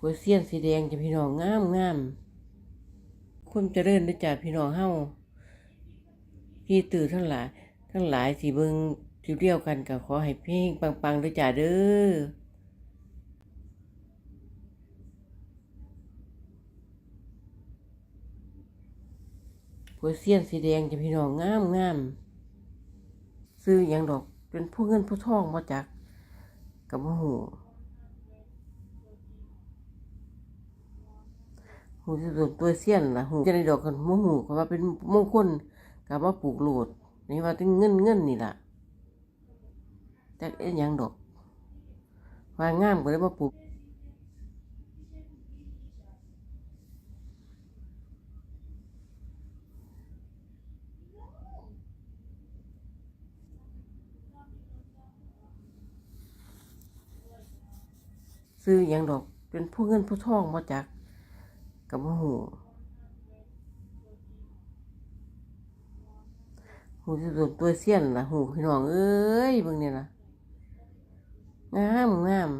กล้วเสี้ยนสีแดงจะพี่น้องงามงามความเจริญด้อจ้ะพี่น้องเฮาพี่ตื่นทั้งหลาย ทั้งหลายสิเบิ่งสิเดียวกันก็ขอให้เพ่งปังๆเด้อจ้ะเด้อกล้วเสี้ยนสีแดงจะพี่น้องงามงามซื้อหยังดอกเป็นผู้เงินผู้ทองมาจากกับหู หูจะโดนตัวเสี้ยนล่ะหูจะได้ดอกกันบ่หูก็ว่าเป็นมงคลกับว่าปลูกโลดนี่ว่าเป็นเงินเงินนี่ล่ะจักเอ็นยังดอกว่างามก็เลยมาปลูกซื้อหยังดอกเป็นผู้เงินผู้ทองมาจาก กับบ่หูหูจะโดตัวเสี้ยนล่ะหูพี่น้องเอ้ยบิ่งนี่ล่ะงามงาม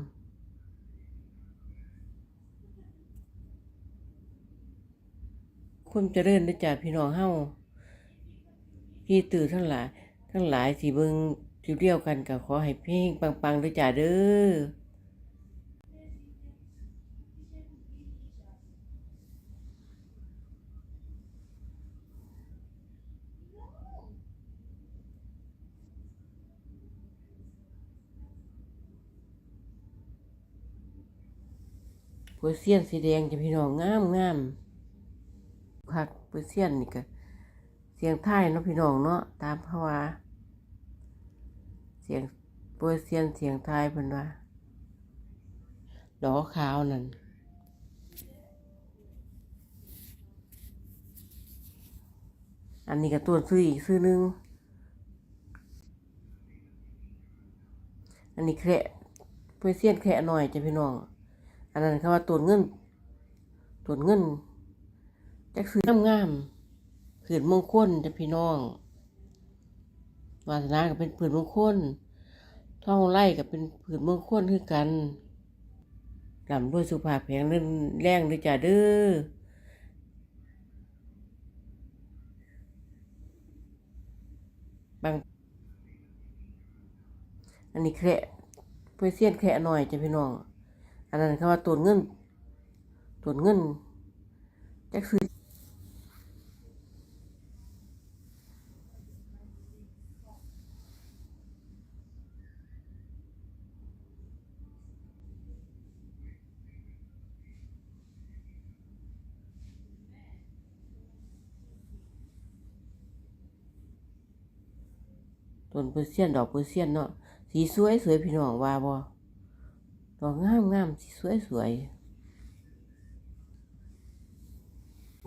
ความเจริญเด้จ้ะพี่น้องเฮาพี่ตื่นทั้งหลาย ทั้งหลายสิเบิ่งสิเดียวกันก็ขอให้เพ่งปังๆด้อจ้ะเด้อ เปอร์เซียนสีแดงจะพี่น้องงามงามคักเปอร์เซียนนี่ก็เสียงไทยเนาะพี่น้องเนาะตามภาวะเสียงเปอร์เซียนเสียงไทยเพิ่นว่าดอกขาวนั่นอันนี้ก็ตัวซื้ออีกซื้อหนึง อันนี้แคระเปอร์เซียนแคระหน่อยจ้ะพี่น้อง อันนั้นเขาว่าตัวเงินตัวเงินจักซื้องามงามๆผืนมงคลจะพี่น้องวาสนาก็เป็นผืนมงคลท่องไร่ก็เป็นผืนมงคลคือกันลำด้วยสุภาพแข็งเรื่องแรงด้วยจ้าเด้อบางอันนี้แคระเพื่อเสียนแคระหน่อยจ้ะพี่น้อง อันนั้นเขาว่าตัวเงินตัวเงินจักซื้อต้นเปอร์เซียนดอกเปอร์เซียนเนาะสีสวยสวยพี่น้องว่าบ่ ดอกงามงามสีสวยสวย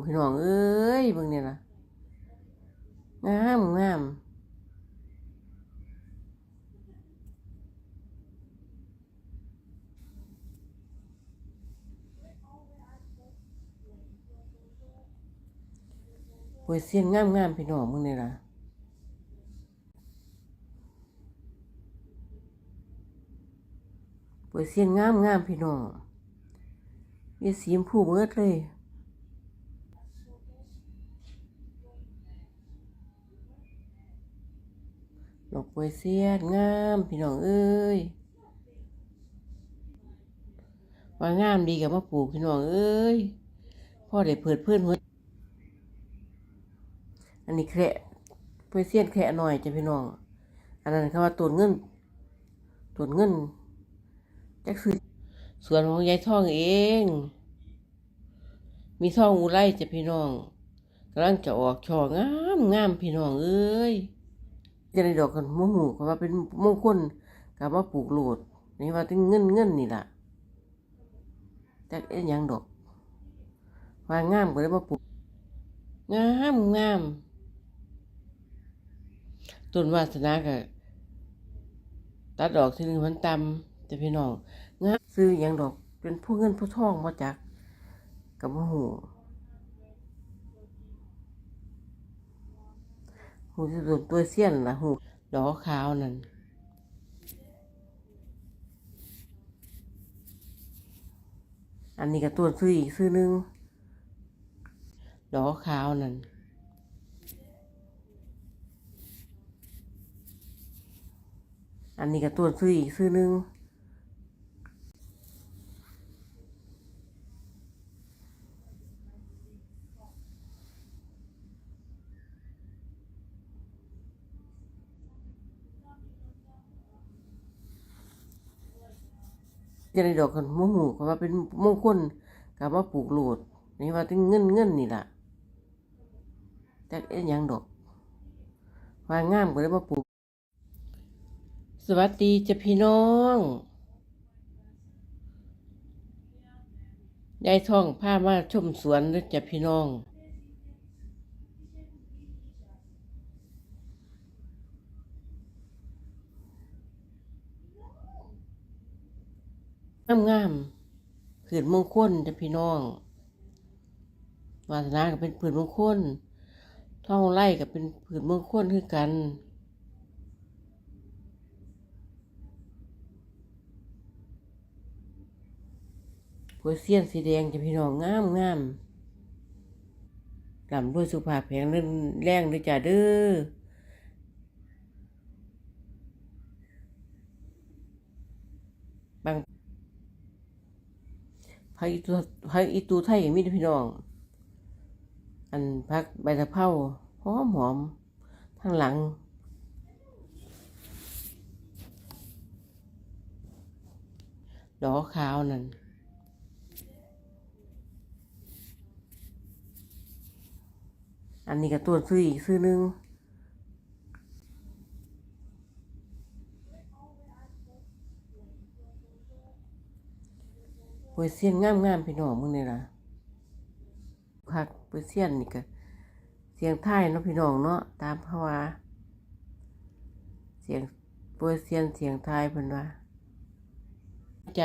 พี่น้องเอ้ยเบิ่งนี่ล่ะงามงามเปอร์เซียนงามงามพี่น้องมึงนี่ล่ะ เปิดเสียงงามงามพี่น้องมีสีมพูเบิดเลย ดอกเปิดเสียงงามพี่น้องเอ้ยว่างามดีกับมาปลูกพี่น้องเอ้ยพ่อได้เปิดเพื่อนหัวอันนี้แคระเปิดเสียงแคระหน่อยจ้ะพี่น้อง อันนั้นเขาว่าตัวเงินตัวเงิน จักคือสวนของยายท่องเอง มีท่องอุไรจ้ะพี่น้องกำลังจะออกช่องามงามพี่น้องเอ้ยจะได้ดอกกันมะหูก็ว่าเป็นมงคลกับว่าปลูกโลดนี่ว่าเป็นเงินเงินนี่ล่ะจักเอ็นยังดอกว่างามก็เลยมาปลูกงามงามต้นวาสนาก็ตัดดอกที่หนึ่งมันตำ แต่พี่น้องงามซื้อหยังดอกเป็นผู้เงินผู้ทองมาจากกับหูหูจะโดนตัวเสี้ยนละหูดอกขาวนั่นอันนี้ก็ต้นซื้ออีกซื้อหนึงดอกขาวนั่นอันนี้ก็ต้นซื้ออีกซื้อหนึง จะได้ดอกกันโมโหก็ว่าเป็นมงคลกับว่าปลูกโหลดนี่ว่าเป็นเงินเงินนี่ล่ะแต่เอ็นยังดอกว่างามก็เลยมาปลูก สวัสดีจ้ะพี่น้องยายท่องพามาชมสวนเลยจ้ะพี่น้อง งามงามๆผืนมงคลจ้ะพี่น้องวาสนาก็เป็นผืนมงคลท่องไร่ก็เป็นผืนมงคลคือกันผัวเสี้ยนสีแดงจะพี่น้องงามงามลำด้วยสุภาพแพงเรื่องแรงด้วยจ้าเด้อบาง พักอีตูพักอีตูไทยมีพี่น้อง อันพักใบตะเภาหอมหอมทางหลัง ดอกขาวนั่นอันนี้ก็ต้นซื้ออีกซื้อหนึง เปอร์เซียนงามงามๆพี่น้องมึงนี่ล่ะคักเปอร์เซียนนี่ก็เสียงไทยเนาะพี่น้องเนาะตามภาวาเสียงเปอร์เซียนเสียงไทยเพิ่นว่าใจ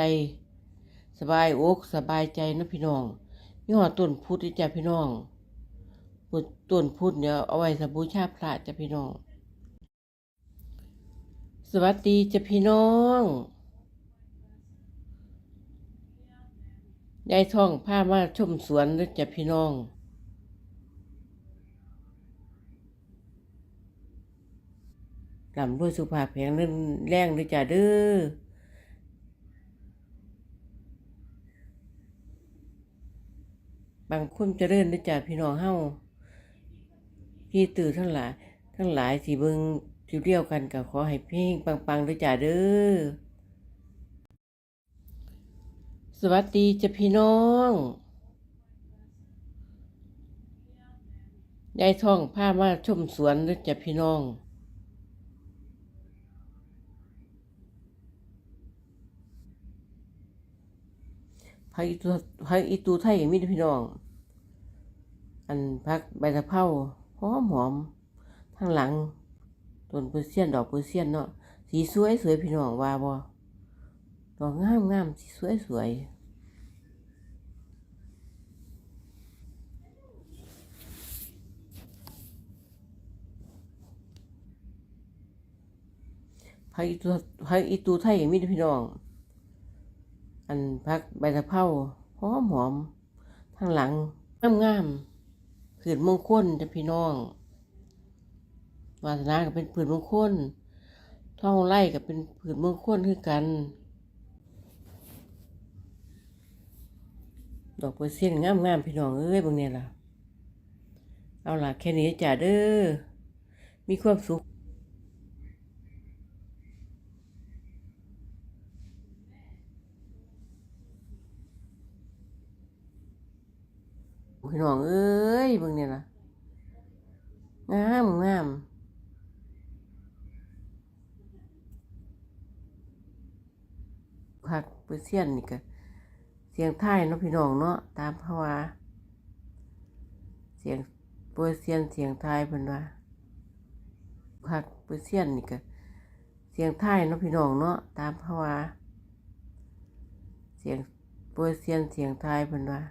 สบายอกสบายใจเนาะพี่น้องมีหอต้นพุทธจ้ะพี่น้องพุต้นพุทธเนี่ยเอาไว้สบูชาพระจ้ะพี่น้อง สวัสดีจ้ะพี่น้อง ยายท่องพามาชมสวนเลยจ้ะพี่น้อง ลำด้วยสุภาพแพงเรื่องแรงด้วยจ้ะเด้อบางคนเจะเริ่นด้วยจ้ะพี่น้องเฮาพี่ตื่นทั้งหลาย ทั้งหลายสิเบิงทิเดียวกันก็ขอให้เพ่งปังๆด้วยจ้ะเด้อ สวัสดีจ้ะพี่น้องยายท่องพามาชมสวนด้วยจ้ะพี่น้องพักอีตูพักอีตูไทยมีด้อพี่น้อง อันพักใบตะเภาหอมหอมทางหลังต้นเปอร์เซียนดอกเปอร์เซียนเนาะ สีสวยสวยพี่น้องว่าบ่ ดอกงามงามสวยสวยพักอีตูพักอีตูไทยมีเด้อพี่น้อง อันพักใบตะเภาหอมหอมทางหลังงามงามผืนมงคลจ้ะพี่น้องวาสนาก็เป็นผืนมงคลท่องไร่ก็เป็นผืนมงคลคือกัน ดอกเปอร์เซียนงามงามๆพี่น้องเอ้ยบางเนี่ยล่ะ เอาล่ะแค่นี้จ้ะเด้อ มีความสุขพี่น้องเอ้ยเบิ่งเนี่ยล่ะ งามงามพักเปอร์เซียนนี่ก็ สียงไทยเนาะพี่น้องเนาะตามภาวาเสียงเปอร์เซียนเสียงไทยเป็นว่าพักเปอร์เซียนนี่ก็เสียงไทยเนาะพี่น้องเนาะตามภาวาเสียงเปอร์เซียนเสียงไทยเป็นว่า